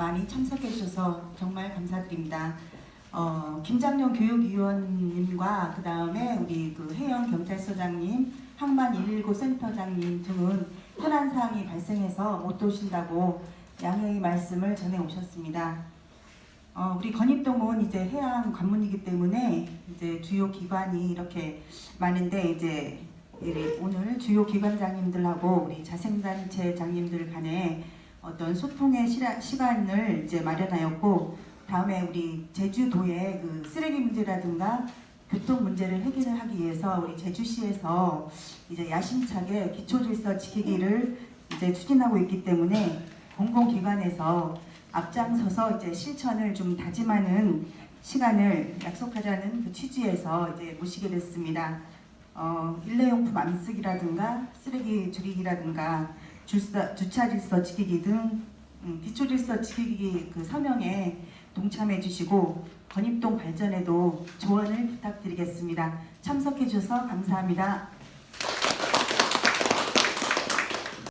많이 참석해 주셔서 정말 감사드립니다. 어, 김장룡 교육위원님과 그 다음에 우리 그 해영 경찰서장님, 항만 119 센터장님 등은 현안 사항이 발생해서 못 오신다고 양해의 말씀을 전해 오셨습니다. 어, 우리 건입동은 이제 해양 관문이기 때문에 이제 주요 기관이 이렇게 많은데 이제 이- 오늘 주요 기관장님들하고 우리 자생단체 장님들 간에 어떤 소통의 시라- 시간을 이제 마련하였고 다음에 우리 제주도의 그 쓰레기 문제라든가 교통 문제를 해결을 하기 위해서 우리 제주시에서 이제 야심차게 기초질서 지키기를 이제 추진하고 있기 때문에 공공기관에서 앞장서서 이제 실천을 좀 다짐하는 시간을 약속하자는 그 취지에서 이제 모시게 됐습니다. 어, 일회용품 안 쓰기라든가 쓰레기 줄이기라든가 줄사, 주차 질서 지키기 등 음, 기초 질서 지키기 그 서명에 동참해 주시고 건입동 발전에도 조언을 부탁드리겠습니다. 참석해 주셔서 감사합니다.